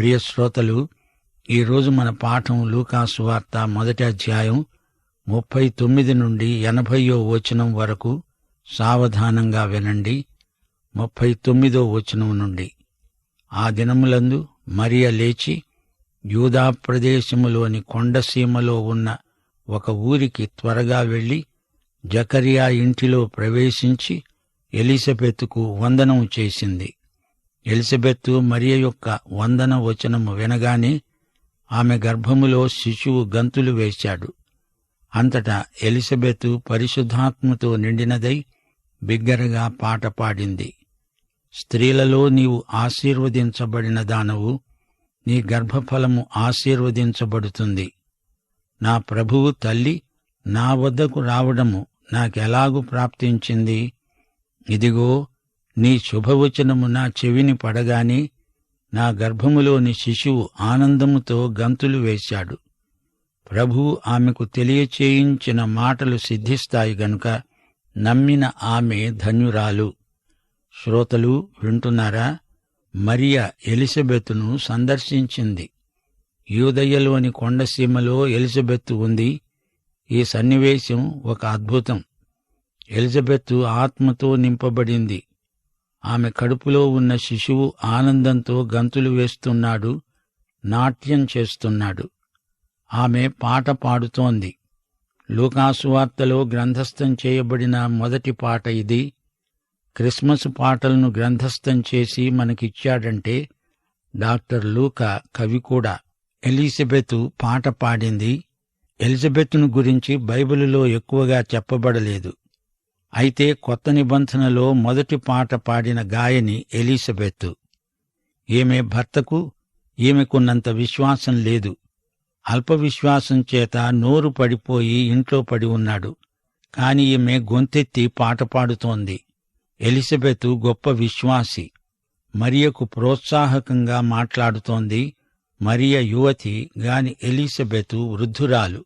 ప్రియ శ్రోతలు ఈరోజు మన పాఠం లూకాసు వార్త మొదటి అధ్యాయం ముప్పై తొమ్మిది నుండి ఎనభయో వచనం వరకు సావధానంగా వినండి. ముప్పై తొమ్మిదో వచనం నుండి. ఆ దినములందు మరియ లేచి యూదా ప్రదేశములోని కొండసీమలో ఉన్న ఒక ఊరికి త్వరగా వెళ్ళి జకరియా ఇంటిలో ప్రవేశించి ఎలిజబెత్తుకు వందనం చేసింది. ఎలిజబెత్ మరియ యొక్క వందన వచనము వినగానే ఆమె గర్భములో శిశువు గంతులు వేశాడు. అంతటా ఎలిజబెత్ పరిశుద్ధాత్మతో నిండినదై బిగ్గరగా పాట పాడింది. స్త్రీలలో నీవు ఆశీర్వదించబడిన దానవు నీ గర్భఫలము ఆశీర్వదించబడుతుంది. నా ప్రభువు తల్లి నా వద్దకు రావడము నాకెలాగు ప్రాప్తించింది? ఇదిగో నీ శుభవచనము నా చెవిని పడగానే నా గర్భములోని శిశువు ఆనందముతో గంతులు వేశాడు. ప్రభువు ఆమెకు తెలియచేయించిన మాటలు సిద్ధిస్తాయి గనుక నమ్మిన ఆమె ధన్యురాలు. శ్రోతలు వింటున్నారా? మరియా ఎలిజబెత్తును సందర్శించింది. యూదయ్యలోని కొండసీమలో ఎలిజబెత్తు ఉంది. ఈ సన్నివేశం ఒక అద్భుతం. ఎలిజబెత్తు ఆత్మతో నింపబడింది. ఆమె కడుపులో ఉన్న శిశువు ఆనందంతో గంతులు వేస్తున్నాడు నాట్యం చేస్తున్నాడు. ఆమె పాట పాడుతోంది. లూకాసు వార్తలో గ్రంథస్థం చేయబడిన మొదటి పాట ఇది. క్రిస్మస్ పాటలను గ్రంథస్థం చేసి మనకిచ్చాడంటే డాక్టర్ లూకా కవి కూడా ఎలిజబెత్ పాట పాడింది. ఎలిజబెత్ను గురించి బైబిలులో ఎక్కువగా చెప్పబడలేదు. అయితే కొత్త నిబంధనలో మొదటి పాట పాడిన గాయని ఎలిజబెత్. ఈమె భర్తకు ఈమెకున్నంత విశ్వాసం లేదు. అల్ప విశ్వాసం చేత నోరు పడిపోయి ఇంట్లో పడి ఉన్నాడు. కాని ఈమె గొంతెత్తి పాట పాడుతోంది. ఎలిజబెత్ గొప్ప విశ్వాసి. మరియకు ప్రోత్సాహకంగా మాట్లాడుతోంది. మరియ యువతి గాని ఎలిజబెత్ వృద్ధురాలు.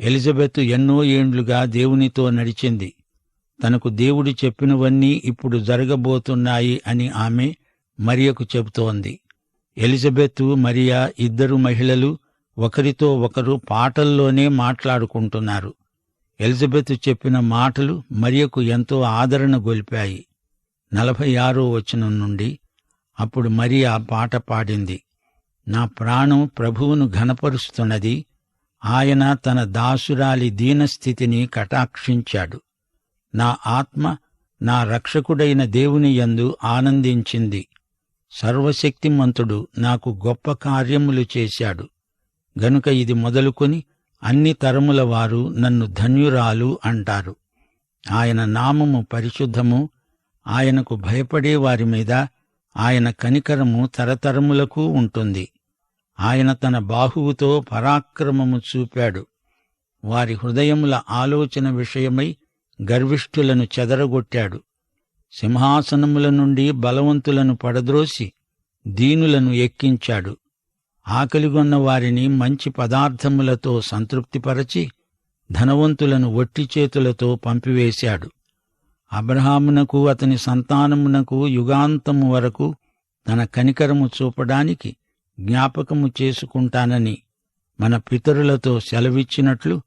ఎలిజబెత్ ఎన్నో ఏండ్లుగా దేవునితో నడిచింది. తనకు దేవుడు చెప్పినవన్నీ ఇప్పుడు జరగబోతున్నాయి అని ఆమె మరియకు చెబుతోంది. ఎలిజబెత్ మరియా ఇద్దరు మహిళలు ఒకరితో ఒకరు పాటల్లోనే మాట్లాడుకుంటున్నారు. ఎలిజబెత్ చెప్పిన మాటలు మరియకు ఎంతో ఆదరణ గొలిపాయి. నలభై ఆరో వచనం నుండి అప్పుడు మరియా పాట పాడింది. నా ప్రాణం ప్రభువును ఘనపరుస్తున్నది. ఆయన తన దాసురాలి దీనస్థితిని కటాక్షించాడు. నా ఆత్మ నా రక్షకుడైన దేవుని యందు ఆనందించింది. సర్వశక్తిమంతుడు నాకు గొప్ప కార్యములు చేశాడు. గనుక ఇది మొదలుకొని అన్ని తరముల వారు నన్ను ధన్యురాలు అంటారు. ఆయన నామము పరిశుద్ధము. ఆయనకు భయపడే వారి మీద ఆయన కనికరము తరతరములకు ఉంటుంది. ఆయన తన బాహువుతో పరాక్రమము చూపాడు. వారి హృదయముల ఆలోచన విషయమై గర్విష్ఠులను చెదరగొట్టాడు. సింహాసనముల నుండి బలవంతులను పడద్రోసి దీనులను ఎక్కించాడు. ఆకలిగొన్న వారిని మంచి పదార్థములతో సంతృప్తిపరచి ధనవంతులను ఒట్టి చేతులతో పంపివేశాడు. అబ్రహామునకు అతని సంతానమునకు యుగాంతము వరకు తన కనికరము చూపడానికి జ్ఞాపకము చేసుకుంటానని మన పితరులతో సెలవిచ్చినట్లు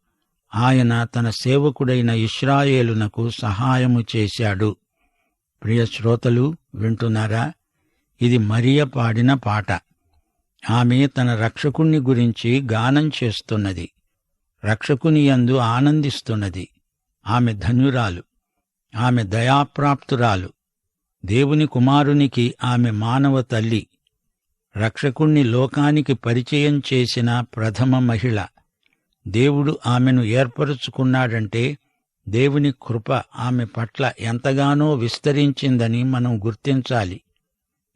ఆయన తన సేవకుడైన ఇస్రాయేలునకు సహాయము చేశాడు. ప్రియ శ్రోతలు వింటున్నారా? ఇది మరియ పాడిన పాట. ఆమె తన రక్షకుణ్ణి గురించి గానం చేస్తున్నది. రక్షకుని యందు ఆనందిస్తున్నది. ఆమె ధన్యురాలు ఆమె దయాప్రాప్తురాలు. దేవుని కుమారునికి ఆమె మానవ తల్లి. రక్షకుణ్ణి లోకానికి పరిచయం చేసిన ప్రథమ మహిళ. దేవుడు ఆమెను ఏర్పరుచుకున్నాడంటే దేవుని కృప ఆమె పట్ల ఎంతగానో విస్తరించిందని మనం గుర్తించాలి.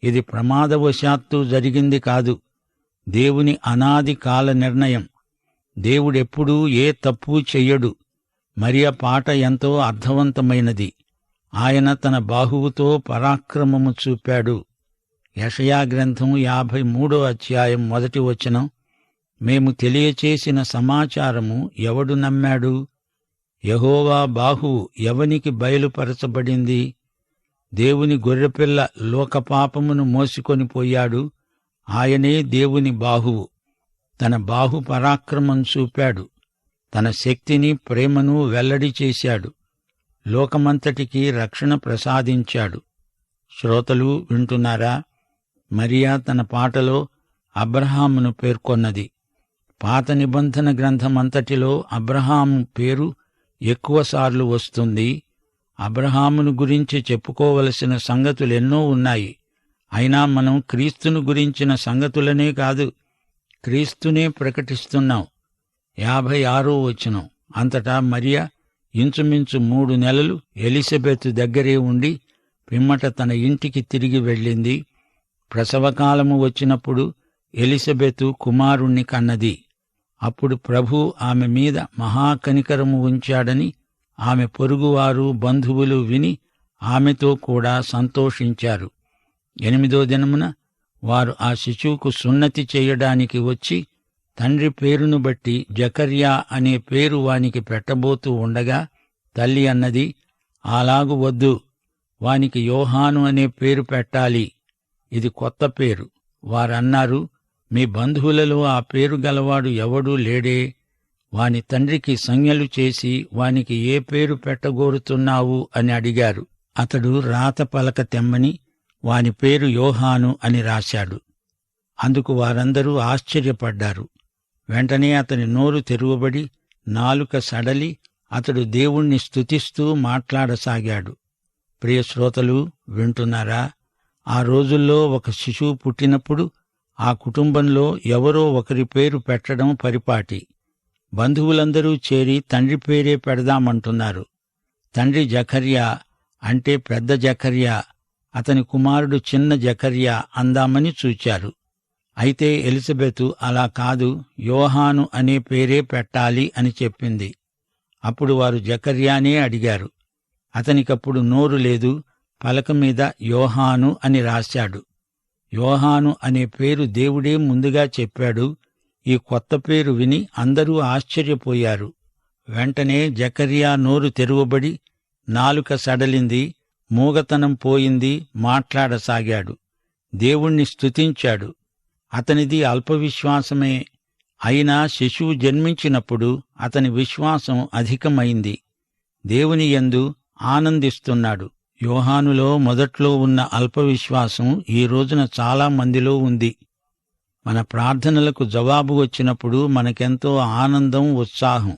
ఇది ప్రమాదవశాత్తు జరిగింది కాదు. దేవుని అనాది కాల నిర్ణయం. దేవుడెప్పుడూ ఏ తప్పు చెయ్యడు. మరియ పాట ఎంతో అర్థవంతమైనది. ఆయన తన బాహువుతో పరాక్రమము చూపాడు. యషయా గ్రంథం యాభై మూడో అధ్యాయం మొదటి వచనం మేము తెలియచేసిన సమాచారము ఎవడు నమ్మాడు? యహోవా బాహువు ఎవనికి బయలుపరచబడింది? దేవుని గొర్రెపిల్ల లోకపాపమును మోసికొని పోయాడు. ఆయనే దేవుని బాహువు. తన బాహు పరాక్రమం చూపాడు. తన శక్తిని ప్రేమను వెల్లడి చేశాడు. లోకమంతటికి రక్షణ ప్రసాదించాడు. శ్రోతలు వింటున్నారా? మరియా తన పాటలో అబ్రహామును పేర్కొన్నది. పాత నిబంధన గ్రంథమంతటిలో అబ్రహాము పేరు ఎక్కువసార్లు వస్తుంది. అబ్రహామును గురించి చెప్పుకోవలసిన సంగతులెన్నో ఉన్నాయి. అయినా మనం క్రీస్తును గురించిన సంగతులనే కాదు క్రీస్తునే ప్రకటిస్తున్నాం. యాభై ఆరో వచనం. అంతటా మరియా ఇంచుమించు మూడు నెలలు ఎలిజబెత్ దగ్గరే ఉండి పిమ్మట తన ఇంటికి తిరిగి వెళ్ళింది. ప్రసవకాలము వచ్చినప్పుడు ఎలిజబెతు కుమారుణ్ణి కన్నది. అప్పుడు ప్రభు ఆమె మీద మహాకనికరము ఉంచాడని ఆమె పొరుగువారు బంధువులు విని ఆమెతో కూడా సంతోషించారు. ఎనిమిదో దినమున వారు ఆ శిశువుకు సున్నతి చేయడానికి వచ్చి తండ్రి పేరును బట్టి జకర్యా అనే పేరు వానికి పెట్టబోతూ ఉండగా తల్లి అన్నది అలాగు వద్దు వానికి యోహాను అనే పేరు పెట్టాలి ఇది కొత్త పేరు. వారన్నారు మీ బంధువులలో ఆ పేరు గలవాడు ఎవడూ లేడే. వాని తండ్రికి సంజ్ఞలు చేసి వానికి ఏ పేరు పెట్టగోరుతున్నావు అని అడిగారు. అతడు రాత పలక తెమ్మని వాని పేరు యోహాను అని రాశాడు. అందుకు వారందరూ ఆశ్చర్యపడ్డారు. వెంటనే అతని నోరు తెరువబడి నాలుక సడలి అతడు దేవుణ్ణి స్తుతిస్తూ మాట్లాడసాగాడు. ప్రియశ్రోతలు వింటున్నారా? ఆ రోజుల్లో ఒక శిశువు పుట్టినప్పుడు ఆ కుటుంబంలో ఎవరో ఒకరి పేరు పెట్టడం పరిపాటి. బంధువులందరూ చేరి తండ్రి పేరే పెడదామంటున్నారు. తండ్రి జకర్యా అంటే పెద్ద జకర్యా అతని కుమారుడు చిన్న జకర్యా అందామని చూచారు. అయితే ఎలిజబెతు అలా కాదు యోహాను అనే పేరే పెట్టాలి అని చెప్పింది. అప్పుడు వారు జకర్యానే అడిగారు. అతనికప్పుడు నోరు లేదు పలక మీద యోహాను అని రాశాడు. యోహాను అనే పేరు దేవుడే ముందుగా చెప్పాడు. ఈ కొత్త పేరు విని అందరూ ఆశ్చర్యపోయారు. వెంటనే జకర్యా నోరు తెరువబడి నాలుక సడలింది మూగతనం పోయింది మాట్లాడసాగాడు. దేవుణ్ణి స్తుతించాడు. అతనిది అల్పవిశ్వాసమే. అయినా శిశువు జన్మించినప్పుడు అతని విశ్వాసం అధికమైంది. దేవుని యందు ఆనందిస్తున్నాడు. యోహానులో మొదట్లో ఉన్న అల్పవిశ్వాసం ఈ రోజున చాలా మందిలో ఉంది. మన ప్రార్థనలకు జవాబు వచ్చినప్పుడు మనకెంతో ఆనందం ఉత్సాహం.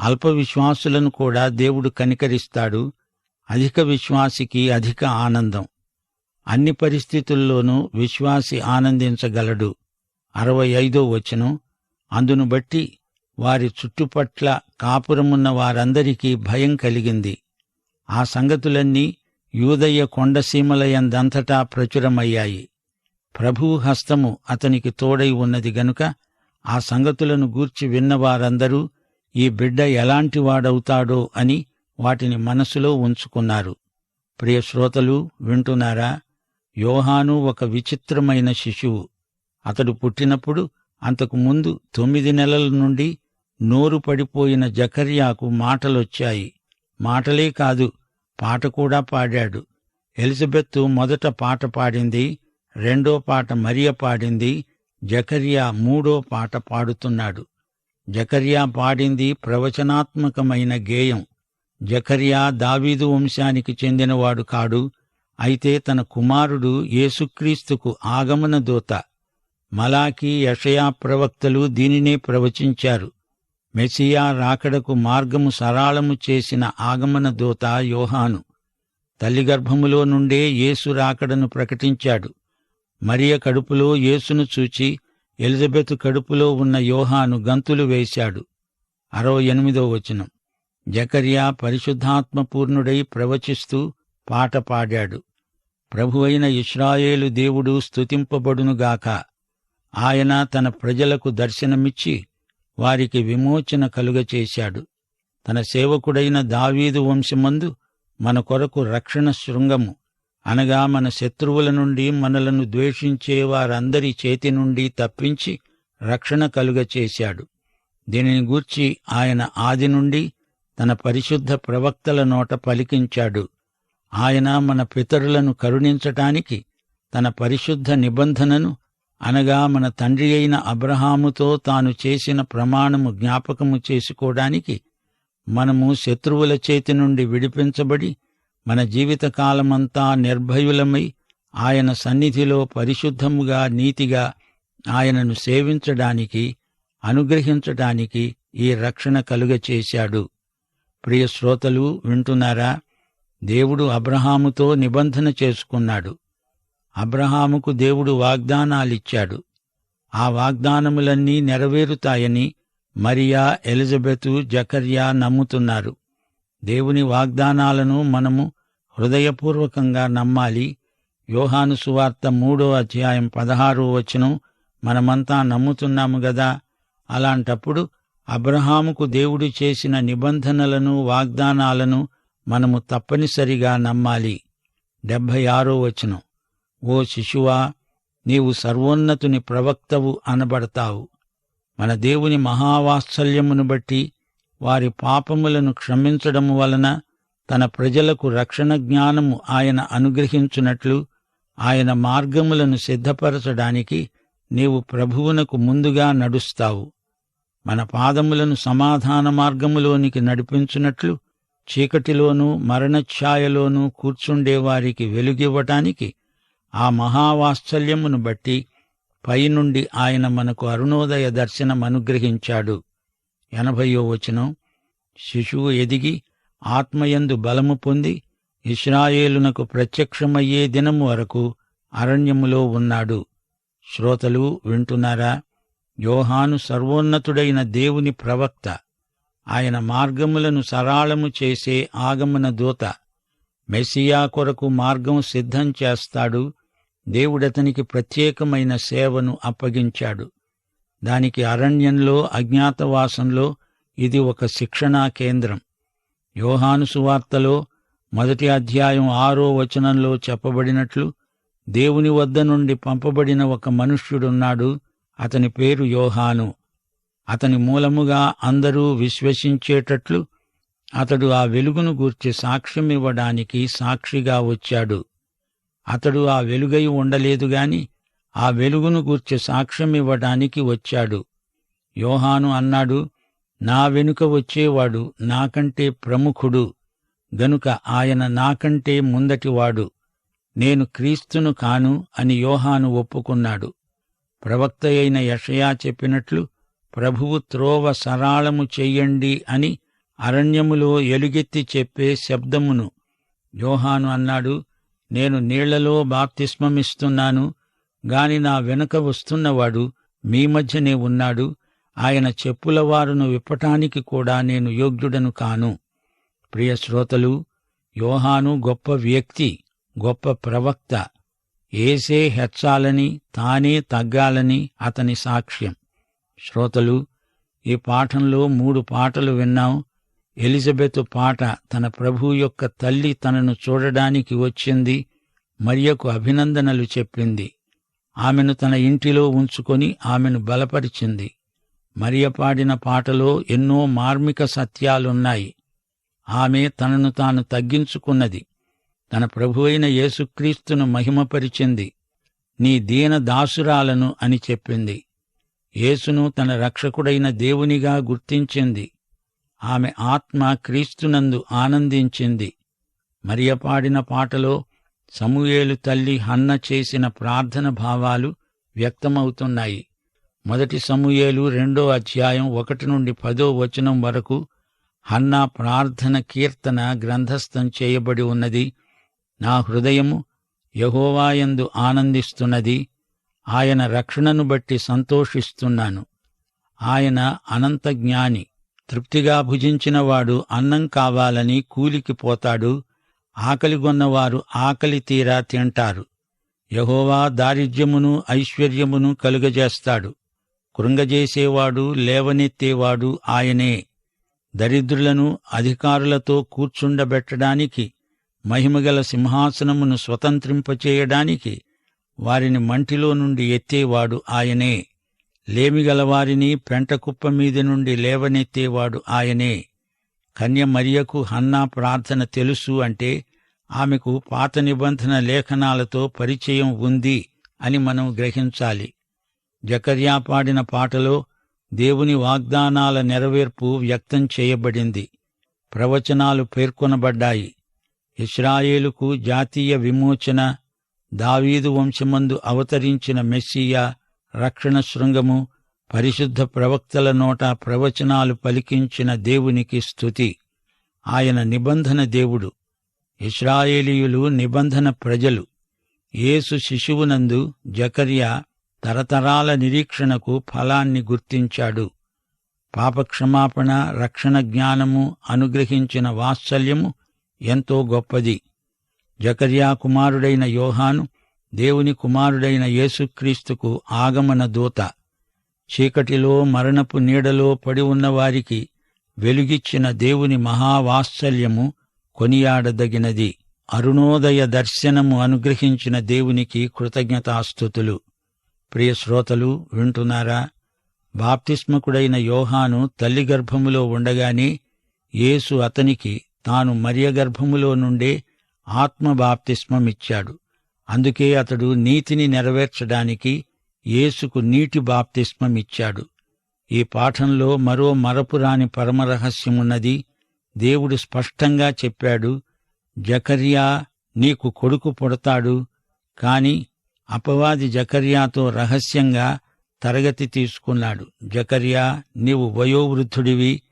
అల్ప విశ్వాసులను కూడా దేవుడు కనికరిస్తాడు. అధిక విశ్వాసికి అధిక ఆనందం. అన్ని పరిస్థితుల్లోనూ విశ్వాసి ఆనందించగలడు. అరవై ఐదో వచనం. అందును బట్టి వారి చుట్టుపట్ల కాపురమున్న వారందరికీ భయం కలిగింది. ఆ సంగతులన్నీ యూదయ్య కొండసీమలయందంతటా ప్రచురమయ్యాయి. ప్రభువు హస్తము అతనికి తోడై ఉన్నది గనుక ఆ సంగతులను గూర్చి విన్నవారందరూ ఈ బిడ్డ ఎలాంటివాడవుతాడో అని వాటిని మనసులో ఉంచుకున్నారు. ప్రియ శ్రోతలు వింటున్నారా? యోహాను ఒక విచిత్రమైన శిశువు. అతడు పుట్టినప్పుడు అంతకు ముందు తొమ్మిది నెలల నుండి నోరు పడిపోయిన జకర్యాకు మాటలొచ్చాయి. మాటలే కాదు పాట కూడా పాడాడు. ఎలిజబెత్తు మొదట పాట పాడింది రెండో పాట మరియ పాడింది జకర్యా మూడో పాట పాడుతున్నాడు. జకర్యా పాడింది ప్రవచనాత్మకమైన గేయం. జకర్యా దావీదు వంశానికి చెందినవాడు కాడు అయితే తన కుమారుడు యేసుక్రీస్తుకు ఆగమన దూత. మలాకి యషయా ప్రవక్తలు దీనినే ప్రవచించారు. మెసియా రాకడకు మార్గము సరాళము చేసిన ఆగమన దూత యోహాను. తల్లి గర్భములో నుండే యేసు రాకడను ప్రకటించాడు. మరియ కడుపులో యేసును చూచి ఎలిజబెతు కడుపులో ఉన్న యోహాను గంతులు వేశాడు. అరో ఎనిమిదో వచనం. జకర్యా పరిశుద్ధాత్మ పూర్ణుడై ప్రవచిస్తూ పాట పాడాడు. ప్రభువైన ఇస్రాయేలు దేవుడు స్తుతింపబడునుగాక. ఆయన తన ప్రజలకు దర్శనమిచ్చి వారికి విమోచన కలుగచేశాడు. తన సేవకుడైన దావీదు వంశమందు మన కొరకు రక్షణ శృంగము. అనగా మన శత్రువుల నుండి మనలను ద్వేషించే వారందరి చేతి నుండి తప్పించి రక్షణ కలుగచేశాడు. దీనిని గూర్చి ఆయన ఆది నుండి తన పరిశుద్ధ ప్రవక్తల నోట పలికించాడు. ఆయన మన పితరులను కరుణించటానికి తన పరిశుద్ధ నిబంధనను అనగా మన తండ్రి అయిన అబ్రహాముతో తాను చేసిన ప్రమాణము జ్ఞాపకము చేసుకోవడానికి మనము శత్రువుల చేతి నుండి విడిపించబడి మన జీవితకాలమంతా నిర్భయులమై ఆయన సన్నిధిలో పరిశుద్ధముగా నీతిగా ఆయనను సేవించడానికి అనుగ్రహించడానికి ఈ రక్షణ కలుగచేశాడు ప్రియ శ్రోతలు వింటున్నారా? దేవుడు అబ్రహాముతో నిబంధన చేసుకున్నాడు. అబ్రహాముకు దేవుడు వాగ్దానాలిచ్చాడు. ఆ వాగ్దానములన్నీ నెరవేరుతాయని మరియా ఎలిజబెతు జకర్యా నమ్ముతున్నారు. దేవుని వాగ్దానాలను మనము హృదయపూర్వకంగా నమ్మాలి. యోహాను సువార్త మూడో అధ్యాయం పదహారో వచనం మనమంతా నమ్ముతున్నాము గదా? అలాంటప్పుడు అబ్రహాముకు దేవుడు చేసిన నిబంధనలను వాగ్దానాలను మనము తప్పనిసరిగా నమ్మాలి. డెబ్భై ఆరో వచనం. ఓ శిశువా నీవు సర్వోన్నతుని ప్రవక్తవు అనబడతావు. మన దేవుని మహావాత్సల్యమును బట్టి వారి పాపములను క్షమించడము వలన తన ప్రజలకు రక్షణ జ్ఞానము ఆయన అనుగ్రహించున్నట్లు ఆయన మార్గములను సిద్ధపరచడానికి నీవు ప్రభువునకు ముందుగా నడుస్తావు. మన పాదములను సమాధాన మార్గములోనికి నడిపించున్నట్లు చీకటిలోనూ మరణఛాయలోనూ కూర్చుండేవారికి వెలుగివ్వటానికి ఆ మహావాత్సల్యమును బట్టి పైనుండి ఆయన మనకు అరుణోదయ దర్శనం అనుగ్రహించాడు ఎనభయో వచనం. శిశువు ఎదిగి ఆత్మయందు బలము పొంది ఇస్రాయేలునకు ప్రత్యక్షమయ్యే దినము వరకు అరణ్యములో ఉన్నాడు. శ్రోతలు వింటున్నారా? యోహాను సర్వోన్నతుడైన దేవుని ప్రవక్త. ఆయన మార్గములను సరాళము చేసే ఆగమన దూత. మెస్సియా కొరకు మార్గం సిద్ధం చేస్తాడు. దేవుడతనికి ప్రత్యేకమైన సేవను అప్పగించాడు. దానికి అరణ్యంలో అజ్ఞాతవాసంలో ఇది ఒక శిక్షణా కేంద్రం. యోహాను సువార్తలో మొదటి అధ్యాయం ఆరో వచనంలో చెప్పబడినట్లు దేవుని వద్ద నుండి పంపబడిన ఒక మనుష్యుడున్నాడు అతని పేరు యోహాను. అతని మూలముగా అందరూ విశ్వసించేటట్లు అతడు ఆ వెలుగును గూర్చి సాక్ష్యమివ్వడానికి సాక్షిగా వచ్చాడు. అతడు ఆ వెలుగై ఉండలేదు గాని ఆ వెలుగును గూర్చి సాక్ష్యమివ్వడానికి వచ్చాడు. యోహాను అన్నాడు నా వెనుక వచ్చేవాడు నాకంటే ప్రముఖుడు గనుక ఆయన నాకంటే ముందటివాడు నేను క్రీస్తును కాను అని యోహాను ఒప్పుకున్నాడు. ప్రవక్త అయిన యషయా చెప్పినట్లు ప్రభువు త్రోవ సరాళము చెయ్యండి అని అరణ్యములో ఎలుగెత్తి చెప్పే శబ్దమును. యోహాను అన్నాడు నేను నీళ్ళలో బాప్తిస్మమిస్తున్నాను గాని నా వెనుక వస్తున్నవాడు మీ మధ్యనే ఉన్నాడు. ఆయన చెప్పుల వారును విప్పటానికి కూడా నేను యోగ్యుడను కాను. ప్రియ శ్రోతలు యోహాను గొప్ప వ్యక్తి గొప్ప ప్రవక్త. ఏసే హెచ్చాలని తానే తగ్గాలని అతని సాక్ష్యం. శ్రోతలు ఈ పాఠంలో మూడు పాటలు విన్నాం. ఎలిజబెత్ పాట తన ప్రభు యొక్క తల్లి తనను చూడడానికి వచ్చింది మరియకు అభినందనలు చెప్పింది. ఆమెను తన ఇంటిలో ఉంచుకొని ఆమెను బలపరిచింది. మరియ పాడిన పాటలో ఎన్నో మార్మిక సత్యాలున్నాయి. ఆమె తనను తాను తగ్గించుకున్నది. తన ప్రభువైన యేసుక్రీస్తును మహిమపరిచింది. నీ దీన దాసురాలను అని చెప్పింది. యేసును తన రక్షకుడైన దేవునిగా గుర్తించింది. ఆమె ఆత్మ క్రీస్తునందు ఆనందించింది. మరియ పాడిన పాటలో సమూయేలు తల్లి హన్న చేసిన ప్రార్థన భావాలు వ్యక్తమవుతున్నాయి. మొదటి సమూయేలు రెండో అధ్యాయం ఒకటి నుండి పదో వచనం వరకు హన్నా ప్రార్థన కీర్తన గ్రంథస్థం చేయబడి ఉన్నది. నా హృదయము యహోవాయందు ఆనందిస్తున్నది. ఆయన రక్షణను బట్టి సంతోషిస్తున్నాను. ఆయన అనంత జ్ఞాని. తృప్తిగా భుజించినవాడు అన్నం కావాలని కూలికి పోతాడు ఆకలిగొన్నవారు ఆకలి తీరా తింటారు. యహోవా దారిద్ర్యమును ఐశ్వర్యమును కలుగజేస్తాడు. కృంగజేసేవాడు లేవనెత్తేవాడు ఆయనే. దరిద్రులను అధికారులతో కూర్చుండబెట్టడానికి మహిమగల సింహాసనమును స్వతంత్రింపచేయడానికి వారిని మంటిలో నుండి ఎత్తేవాడు ఆయనే. లేమిగలవారిని పెంటకుప్ప మీద నుండి లేవనెత్తేవాడు ఆయనే. కన్య మరియకు హన్నా ప్రార్థన తెలుసు అంటే ఆమెకు పాత నిబంధన లేఖనాలతో పరిచయం ఉంది అని మనం గ్రహించాలి. జకర్యా పాడిన పాటలో దేవుని వాగ్దానాల నెరవేర్పు వ్యక్తం చేయబడింది. ప్రవచనాలు పేర్కొనబడ్డాయి. ఇస్రాయేలుకు జాతీయ విమోచన దావీదు వంశమందు అవతరించిన మెస్సియా రక్షణ శృంగము పరిశుద్ధ ప్రవక్తల నోట ప్రవచనాలు పలికించిన దేవునికి స్తుతి. ఆయన నిబంధన దేవుడు. ఇస్రాయేలీయులు నిబంధన ప్రజలు. యేసు శిశువునందు జకర్యా తరతరాల నిరీక్షణకు ఫలాన్ని గుర్తించాడు. పాపక్షమాపణ రక్షణ జ్ఞానము అనుగ్రహించిన వాత్సల్యము ఎంతో గొప్పది. జకర్యా కుమారుడైన యోహాను దేవుని కుమారుడైన యేసుక్రీస్తుకు ఆగమన దూత. చీకటిలో మరణపు నీడలో పడి ఉన్నవారికి వెలుగిచ్చిన దేవుని మహావాత్సల్యము కొనియాడదగినది. అరుణోదయ దర్శనము అనుగ్రహించిన దేవునికి కృతజ్ఞతాస్థుతులు ప్రియశ్రోతలు వింటున్నారా? బాప్తిస్మకుడైన యోహాను తల్లి గర్భములో ఉండగానే యేసు అతనికి తాను మరియ గర్భములో నుండే ఆత్మ బాప్తిస్మమిచ్చాడు. అందుకే అతడు నీతిని నెరవేర్చడానికి యేసుకు నీటి బాప్తిస్మమిచ్చాడు ఈ పాఠంలో మరో మరపురాని పరమరహస్యమున్నది దేవుడు స్పష్టంగా చెప్పాడు జకర్యా నీకు కొడుకు పుడతాడు కాని అపవాది జకర్యాతో రహస్యంగా తరగతి తీసుకున్నాడు. జకర్యా నీవు వయోవృద్ధుడివి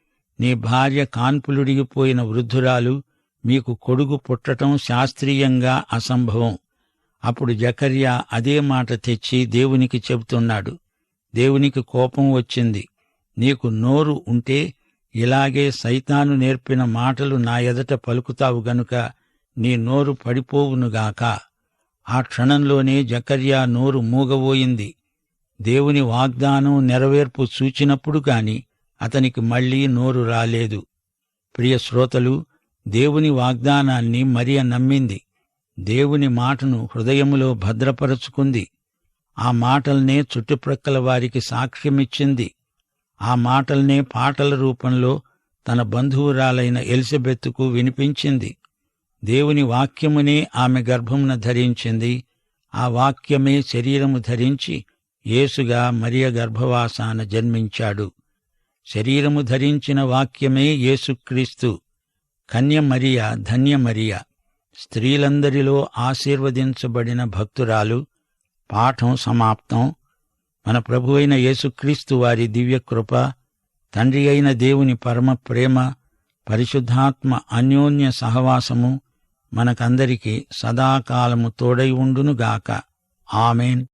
నీ భార్య కాన్పులుడిగిపోయిన వృద్ధురాలు మీకు కొడుకు పుట్టటం శాస్త్రీయంగా అసంభవం. అప్పుడు జకర్యా అదే మాట తెచ్చి దేవునికి చెబుతున్నాడు. దేవునికి కోపం వచ్చింది. నీకు నోరు ఉంటే ఇలాగే సైతాను నేర్పిన మాటలు నా ఎదట పలుకుతావు గనుక నీ నోరు పడిపోవునుగాక ఆ క్షణంలోనే జకర్యా నోరు మూగబోయింది. దేవుని వాగ్దానం నెరవేర్పు సూచినప్పుడు గాని అతనికి మళ్ళీ నోరు రాలేదు. ప్రియ శ్రోతలు దేవుని వాగ్దానాన్ని మరియ నమ్మింది. దేవుని మాటను హృదయములో భద్రపరుచుకుంది. ఆ మాటల్నే చుట్టుప్రక్కల వారికి సాక్ష్యమిచ్చింది. ఆ మాటల్నే పాటల రూపంలో తన బంధువురాలైన ఎలిజబెత్తుకు వినిపించింది. దేవుని వాక్యమునే ఆమె గర్భమున ధరించింది. ఆ వాక్యమే శరీరము ధరించి యేసుగా మరియ గర్భవాసాన జన్మించాడు. శరీరము ధరించిన వాక్యమే యేసుక్రీస్తు. కన్య మరియ ధన్య మరియ. స్త్రీలందరిలో ఆశీర్వదించబడిన భక్తురాలు పాఠం సమాప్తం. మన ప్రభువైన యేసుక్రీస్తు వారి దివ్యకృప తండ్రి అయిన దేవుని పరమ ప్రేమ పరిశుద్ధాత్మ అన్యోన్య సహవాసము మనకందరికీ సదాకాలము తోడై ఉండునుగాక. ఆమెన్.